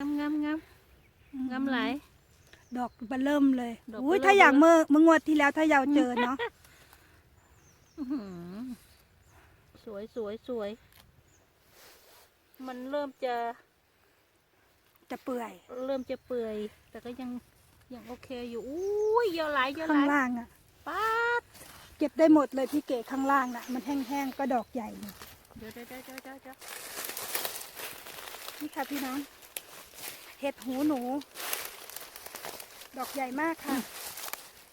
งามงามงามงามหลาย ดอกเบอเริ่มเลยดอกอุ้ยเบิ่มถ้าอย่างเลยเมื่อเมื่องวดที่แล้วถ้าเราเจอเนาะ อื้อหือสวยสวยสวย มันเริ่มจะจะเปื่อยเริ่มจะเปื่อย แต่ก็ยังยังโอเคอยู่อุ้ยเยอะหลายเยอะหข้างลายล่างอะป๊าดเก็บได้หมดเลยพี่เก๋ข้างล่างน่ะ มันแห้งๆก็ดอกใหญ่นี่เดี๋ยวเดี๋ยวเดี๋ยวเดี๋ยวเดี๋ยวเดี๋ยวนี่ค่ะพี่น้อง เห็ดหูหนู ดอกใหญ่มากค่ะ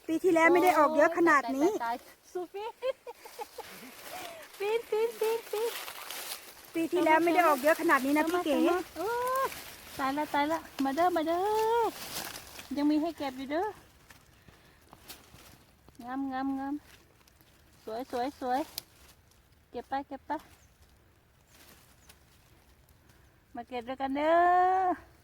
ปีที่แล้วไม่ได้ออกเยอะขนาดนี้ตยตายตายสุฟีปีนปีนปีนปีนปีที่แล้วไม่ได้ออกเยอะขนาดนี้นะพี่เก๋อามาโอ้ยตายละตายละมาเด้อมาเด้อยังมีให้เก็บอยู่เด้องามงามงามสวยสวยสวยเก็บไปเก็บไปมาเก็บด้วยกันเด้ออื้อหือ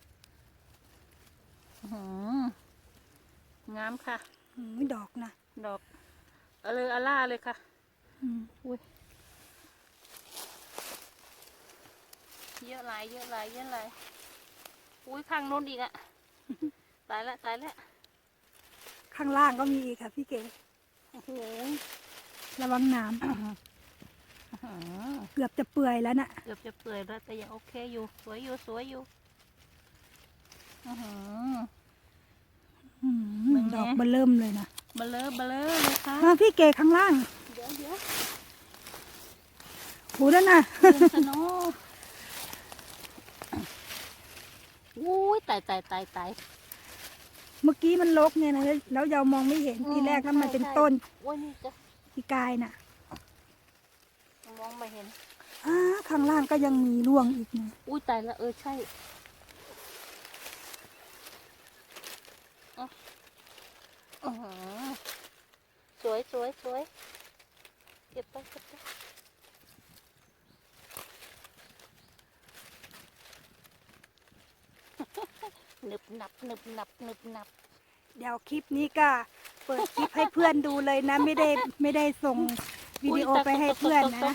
งามค่ะอืมดอกนะ ดอกเอาเลยอาล่าเลยค่ะอืมอุ้ยเยอะหลายเยอะหลายเยอะหลายอุ้ยข้างโน้นอีกอะตายละตายละข้างล่างก็มีอีกค่ะพี่เก๋โอ้โหระวังน้อื้อหือำเกือบจะเปื่อยแล้วน่ะเกือบจะเปื่อยแล้วแต่ยังโอเคอยู่ สวยอยู่สวยอยู่อื้อหืออืมเป็นไง ดอกเบอเริ่มเลยนะเบลอเบลอเลยค่ะอะพี่เก๋ข้างล่างเดี๋ยวเดี๋ยวหูนั่นน่ะเรื่องสโนอุ้ยตายตายตายตายเมื่อกี้มันลกไงนะแล้วเรามองไม่เห็นอืมทีแรกแล้วมันใช่เป็นใช่ต้นโอ้ยนี่จะที่กายน่ะมองไม่เห็นอ่าข้างล่างก็ยังมีร่วงอีกนะอุ้ยตายละเออใช่อะอื้อหือ สวยสวยสวยเก็บไปเก็บไปหนึบหนับหนึบหนับหนึบหนับ เดี๋ยวคลิปนี้ก็เปิดคลิปให้เพื่อนดูเลยนะ ไม่ได้ไม่ได้ส่งวิดีโอไปให้เพื่อนนะ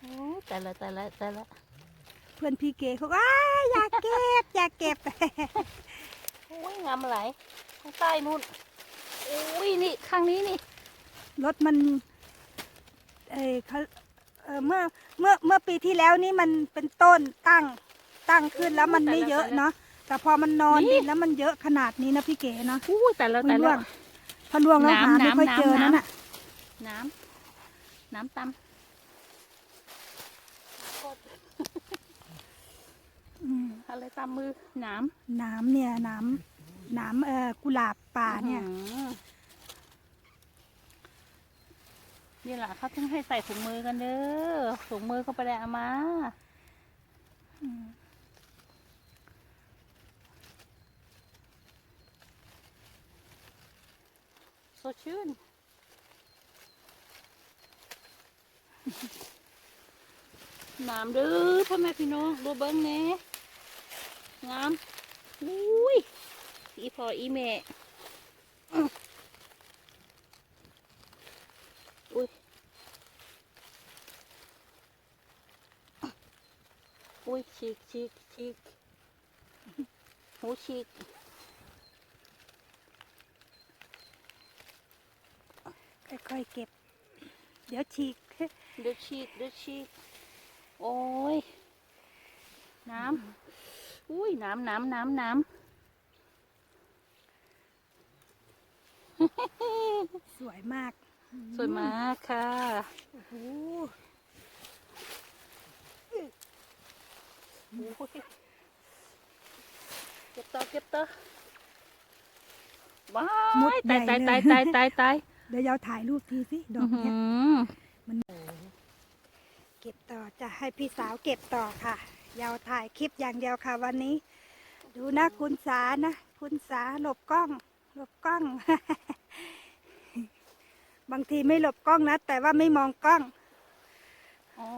โอ้ยแต่ละแต่ละแต่ละเพื่อนพี่เก๋เขาก็อ้ายอยากเก็บ อยากเก็บโอ้ยงามอะไรข้างใต้นู่นโอ้ยนี่ข้างนี้นี่ รถมันเออเขาเออเมื่อเมื่อเมื่อปีที่แล้วนี่มันเป็นต้นตั้งตั้งขึ้นแล้วมันไม่เยอะเนาะแต่พอมันนอนดินแล้วมันเยอะขนาดนี้นะพี่เก๋เนาะอู้ยแต่ละมันแต่ร่วละงพอร่วงแล้วหาน้ำไม่ค่อยน้ำเจอน้ำ นั่นน่ะน้ำน้ำตอืมำอะไรตำมือน้น้ำเนี่ยน้ำ น้ำเอ่อกุหลาบป่าเนี่ย อื้อหือนี่แหละเขาถึงให้ใส่ถุงมือกันเด้อถุงมือเขาไปได้เอามาสดชื่น น้ำเด้อพ่อแม่พี่น้องดูเบิ้งแหน่งามอุ้ย อีพออีแม่อื้ออุ้ย อุ้ยฉีกฉีกฉีกหูฉีกค่อยๆเก็บ เดี๋ยวฉีก เดือดฉีก เดือดฉีก โอ้ย น้ำ อุ้ย น้ำน้ำน้ำน้ส วยมากำสวยมากค่ะโอ้โหเก็บต่อเก็บต่อว้ามุดยใหญ่ตายเลตายยตายตายตายเดี๋ยวเราถ่ายรูปทีสิดอกอื้อเนี้ยหือเก็บต่อจะให้พี่สาวเก็บต่อค่ะ ยาวถ่ายคลิปอย่างเดียวค่ะ วันนี้ ดูนะคุณสานะ คุณสาหลบกล้อง หลบกล้อง บางทีไม่หลบกล้องนะ แต่ว่าไม่มองกล้องโอ้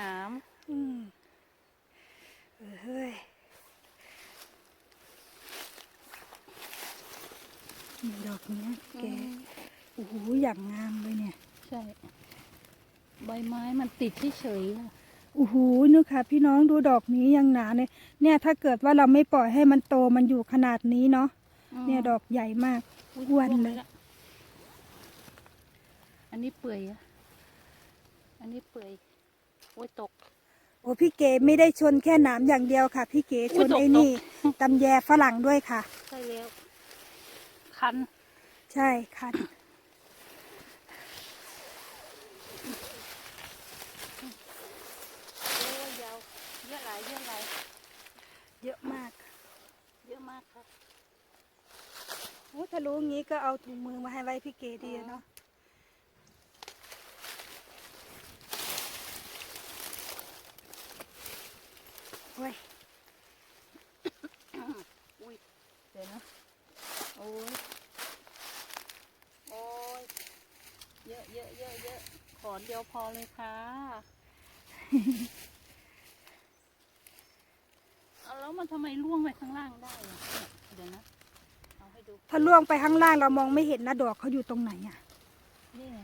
น้อืมเออเฮ้ยนี่ดอกเนี้ยำแกโอ้โหอย่างงามเลยเนี่ย ใช่ ใบไม้มันติดเฉยๆอะโอ้โหนึกค่ะ พี่น้องดูดอกนี้ยังหนาเนี่ยเนี่ยถ้าเกิดว่าเราไม่ปล่อยให้มันโตมันอยู่ขนาดนี้เนาะมเนี่ยดอกใหญ่มากยอ้วนร่งเลยไปะ อันนี้เปื่อยอะอันนี้เปื่อยโอ้ยตก โอ้พี่เก๋ไม่ได้ชนแค่หนามอย่างเดียวค่ะ พี่เก๋ชอุ๊ยนตกไอ้นี่ตำแยฝรั่งด้วยค่ะ ใช่แล้ว คัน ใช่ค่ะ โอ้ยยาว เยอะหลายเยอะหลายเยอะมากเยอะมากครับ โอ้ถ้ารู้งี้ก็เอาถุงมือมาให้ไว้พี่เก๋ดีอะเนาะ อ้ยอุ้ยเดี๋ยวนะโอ้ยโอ้ยเยอะเยอะเยอะเยอะขอนเดียวพอเลยค่ะเอาแล้วมันทำไมล่วงไปข้างล่างได้อะเนี่ยเดี๋ยวนะเอาให้ดูถ้าล่วงไปข้างล่างเรามองไม่เห็นนะดอกเขาอยู่ตรงไหนอะ นี่ไง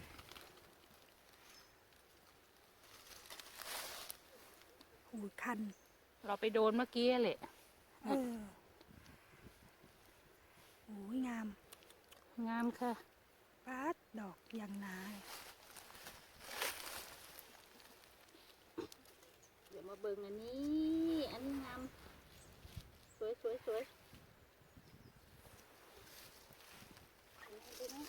โอ้ยคัน เราไปโดนเมื่อกี้แหละเออโอ้ยงาม งามค่ะปัดดอกอย่างหนาเลยเดี๋ยวมาเบิ่งอันนี้ อันนี้งาม สวยสวยสวยดูนะ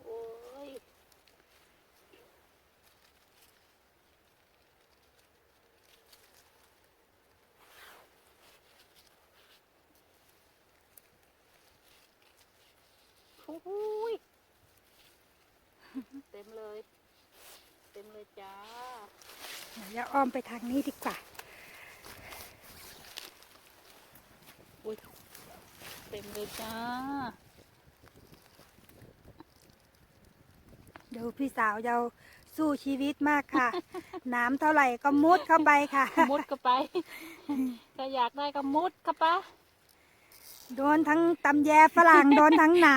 โอ้ย โอ้โหยเต็มเลย เต็มเลยจ้าเดี๋ยวอ้อมไปทางนี้ดีกว่าอุ้ยเต็มเลยจ้าดูพี่สาวเราสู้ชีวิตมากค่ะ น้ำเท่าไหร่ก็มุดเข้าไปค่ะ มุดก็ไปก็อยากได้ก็มุดก็ไป โดนทั้งตำแยฝรั่ง โดนทั้งน้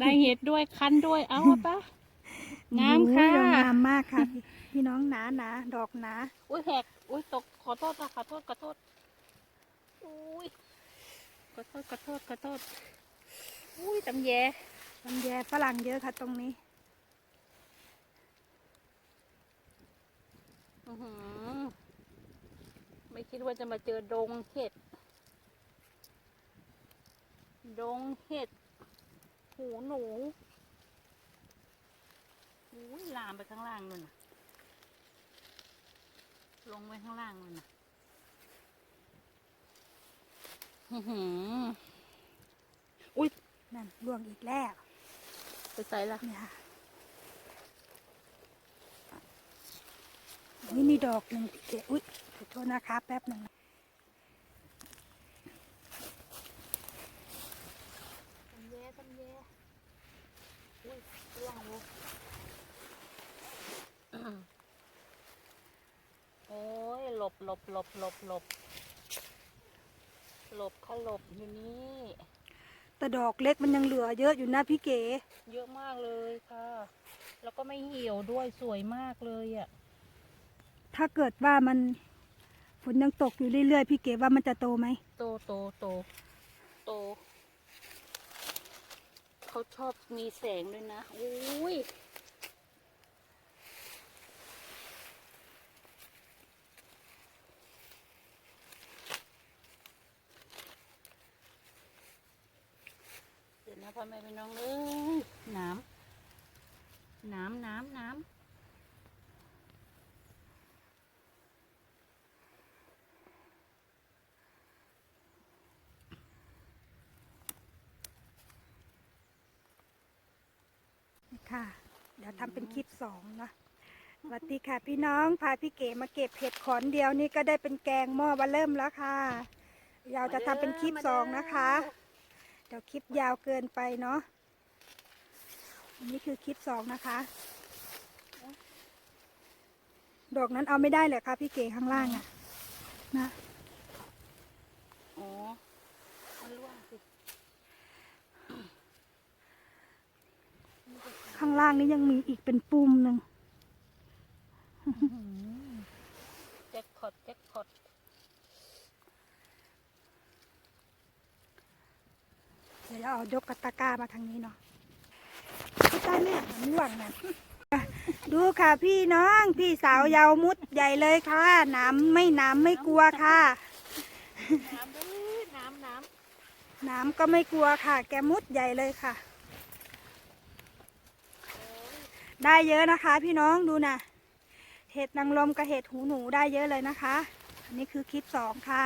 ได้เห็ดด้วยคันด้วยเอาอะปะำงามค่ะโอ้ยงามมากค่ะพี่พี่น้องหนาหนาดอกหนาอุ้ยแหกอุ้ยตกขอโทษนะขอโทษขอโทษอุ้ยขอโทษขอโทษขอโทษอุ้ยตำแยตำแยฝรั่งเยอะค่ะตรงนี้อื้อหือไม่คิดว่าจะมาเจอดงเห็ด ดงเห็ด หูหนูอุ้ยลามไปข้างล่างนู่นน่ะ ลงไปข้างล่างนู่นน่ะอื้อหืออุ้ยนั่นร่วงอีกแล้วไปใส่ละเนี่ยค่ะนี่มีดอกหนึ่งพี่เก๋อุ้ยขอโทษนะคะแป๊บหนึ่ง ตำแยตำแยอุ้ยร่วงเลยอื้อโอ้ย หลบหลบหลบหลบหลบหลบเขาหลบอยู่นี่แต่ดอกเล็กมันยังเหลือเยอะอยู่นะพี่เก๋เยอะมากเลยค่ะ แล้วก็ไม่เหี่ยวด้วยสวยมากเลยอะถ้าเกิดว่ามันฝนยังตกอยู่เรื่อยๆพี่เก๋ว่ามันจะโตไหมโตโตโตโตเขาชอบมีแสงด้วยนะอุ้ยเดี๋ยวนะ พ่อแม่พี่น้องเอ้ยน้ำน้ำน้ำน้ำค่ะ เดี๋ยวทำเป็นคลิปสองเนาะสวัสดีค่ะ พี่น้องพาพี่เก๋มาเก็บเห็ดขอนเดียวนี่ก็ได้เป็นแกงหม้อวันเริ่มแล้วค่ะ เราจะทำเป็นคลิปสองนะคะ เดี๋ยวคลิปยาวเกินไปเนาะอันนี้คือคลิปสองนะคะ ดอกนั้นเอาไม่ได้เลยค่ะพี่เก๋ข้างล่างอะนะอ๋อมันร่วงสิข้างล่างนี้ยังมีอีกเป็นปุ่มหนึ่ง แจ็คพอตแจ็คพอต เราเอายกกระตะกร้ามาทางนี้เนาะพี่ตาเนี่ยมันล่วงนะดูค่ะพี่น้อง พี่สาวยาวมุดใหญ่เลยค่ะ น้ำไม่น้ำไม่กลัวค่ะ น้ำดื้อน้ำน้ำน้ำก็ไม่กลัวค่ะ แกมุดใหญ่เลยค่ะ ได้เยอะนะคะ พี่น้องดูนะเห็ดนางรมกับเห็ดหูหนูได้เยอะเลยนะคะ อันนี้คือคลิปสองค่ะ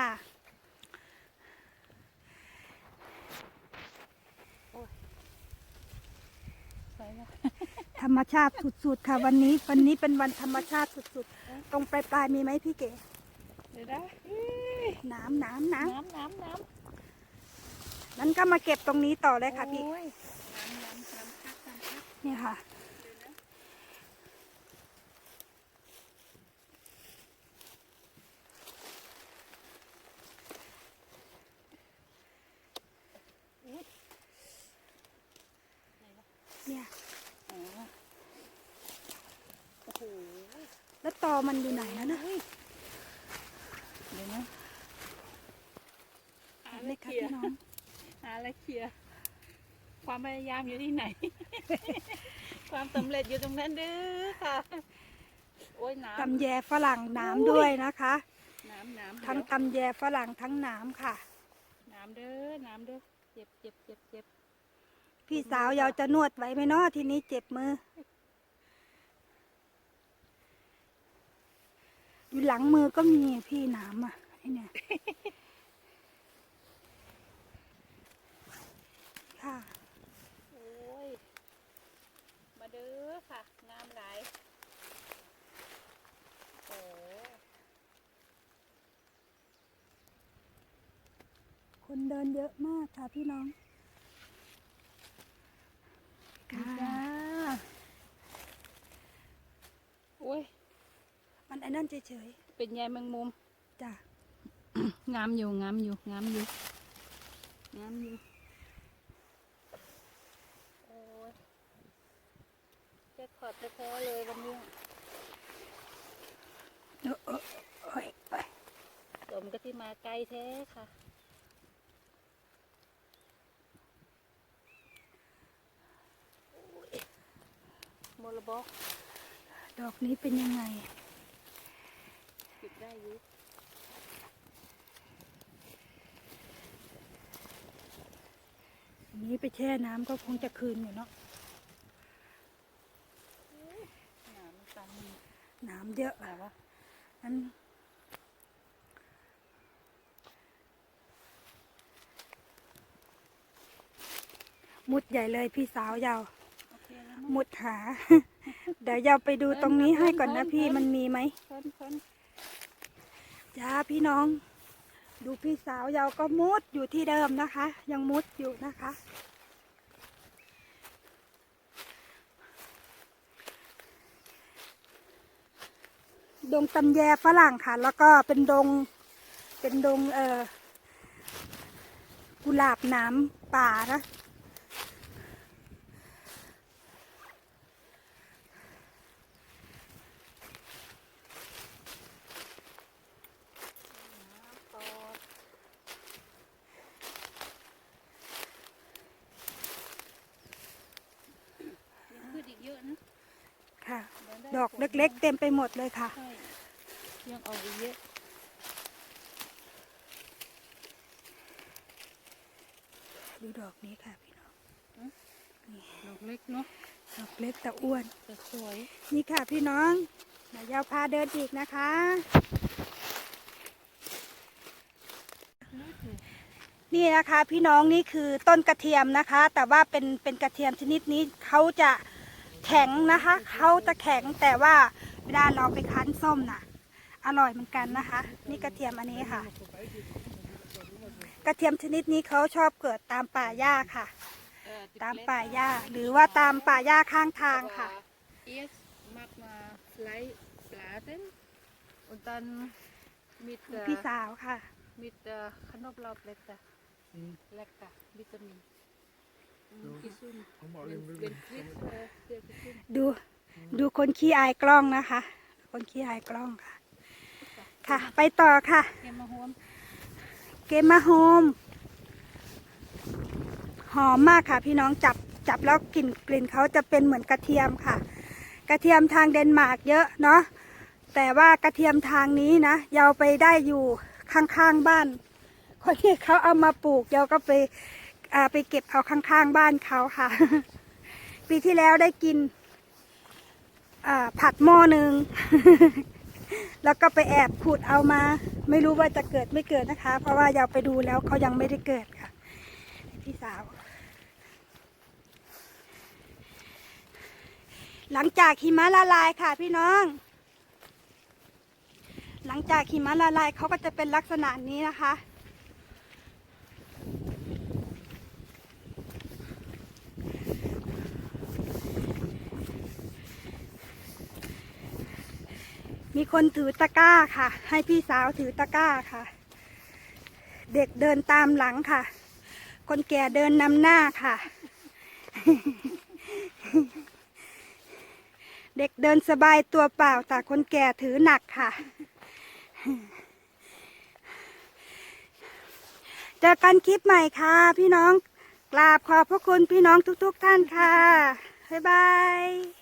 ำไปแล้ว ธรรมชาติสุดๆค่ะวันนี้ วันนี้เป็นวันธรรมชาติสุดๆ ตรงปลายปลายๆมีไหมพี่เก๋เดี๋ยวนะอื้อน้ำน้ำน้น้ำน้ำน้ำนั้นก็มาเก็บตรงนี้ต่อเลยำค่ะพี่ โอ้ยน้ำน้ำน้ำคักน้ำคักนี่ค่ะ เนี่ย อ๋อโอ้โห แล้วตอมันอยู่ไหนแล้วนะเดี๋ยวนะหาอะไรเล็กเคค่ะลียพี่ร์น้องหาอะไรเคลียร์ความพยายามอยู่ที่ไหน ความสำเร็จอยู่ตรงนั้นเด้อค่ะ โอ้ยน้ำตำแยฝรั่งน้ำด้วยนะคะ น้ำน้ำทั้งเดี๋ยวตำแยฝรั่งทั้งน้ำค่ะ น้ำเด้อน้ำเด้อเจ็บเจ็บเจ็บเจ็บพี่สาวยาวจะนวดไว้ไหมเนาะทีนี้เจ็บมือ อยู่หลังมือก็มีพี่น้ำอะไอเนี่ยค่ะโอ้ยมาเด้อค่ะน้ำไหลโอ้คนเดินเยอะมากค่ะพี่น้อง ค่ะ จ้าโอ้ย มั นไอ้นั่นเฉยเป็นใยแมงมุม ๆจ้ะงามอยู่งามอยู่งามอยู่งามอยู่โอ้ยแจ็คพอตแท้ๆเลยวันนี้เดี๋ยวเออโอ้ยโอ้ยสมกับที่มาไกลแท้ค่ะ โอ้ยโมลบอกดอกนี้เป็นยังไงปิด ได้อยุอันนี้ไปแช่น้ำก็คงจะคืนอยู่เนาะหนามันตันน้ำเยอะแต่ว่านั้นมุดใหญ่เลยพี่สาวยาวโอเคแล้วนะมุดหา เดี๋ยวยาวไปดูตรงนี้ให้ก่อนนะพี่มันมีไหมเพิ่นเพิ่น จ้าพี่น้อง ดูพี่สาวยาวก็มุดอยู่ที่เดิมนะคะ ยังมุดอยู่นะคะ ดงตำแยฝรั่งค่ะ แล้วก็เป็นดง เป็นดงเอ่อกุหลาบน้ำป่านะ น้ำตอดยังขึ้นอีกเยอะนะ ค่ะเยวไดอกเล็กๆ เต็มไปหมดเลยค่ะใช่ยังออกอีกเยอะดูดอกนี้ค่ะพี่น้องดอกเล็กเนาะ ดอกเล็กแต่อ้วนแต่สวย นี่ค่ะพี่น้องเดี๋ยวยาวพาเดินอีกนะคะ นี่นะคะพี่น้องนี่คือต้นกระเทียมนะคะ แต่ว่าเป็นเป็นกระเทียมชนิดนี้เขาจะ แข็งนะคะเขาจะแข็งแต่ว่าเวลาเราไปคั้นส้มน่ะ อร่อยเหมือนกันนะคะ นี่กระเทียมอันนี้ค่ะ กระเทียมชนิดนี้เขาชอบเกิดตามป่าหญ้าค่ะเออติดตามเล็กป่าหญ้าหรือว่าตามป่าหญ้าข้างทางค่ะ Eerst maak maar vlei platen. En dan met, พี่ uh, สาวค่ะ met uh, knoflookblätter. Lekker, vitamin. ดูดูคนขี้อายกล้องนะคะ คนขี้หายกล้องค่ะ ค่ะ ไปต่อค่ะ เกมมาโฮมเกมมาโฮมหอมมากค่ะ พี่น้องจับจับแล้วกลิ่นกลิ่นเขาจะเป็นเหมือนกระเทียมค่ะ กระเทียมทางเดนมาร์กเยอะเนาะแต่ว่ากระเทียมทางนี้นะเยาไปได้อยู่ข้างๆบ้าน คนที่เขาเอามาปลูกเยาก็ไป ไปเก็บเอาข้างๆบ้านเขาค่ะ ปีที่แล้วได้กินผัดหม้อหนึ่ง แล้วก็ไปแอบขุดเอามา ไม่รู้ว่าจะเกิดไม่เกิดนะคะ เพราะว่าเราไปดูแล้วเขายังไม่ได้เกิดค่ะ พี่สาว หลังจากหิมะละลายค่ะพี่น้อง หลังจากหิมะละลายเขาก็จะเป็นลักษณะนี้นะคะ มีคนถือตะกร้าค่ะ ให้พี่สาวถือตะกร้าค่ะ เด็กเดินตามหลังค่ะ คนแก่เดินนำหน้าค่ะ เด็กเดินสบายตัวเปล่าแต่คนแก่ถือหนักค่ะ เจอกันคลิปใหม่ค่ะ พี่น้องกราบขอบพระคุณพี่น้องทุก ๆ ท่านค่ะ บ๊ายบาย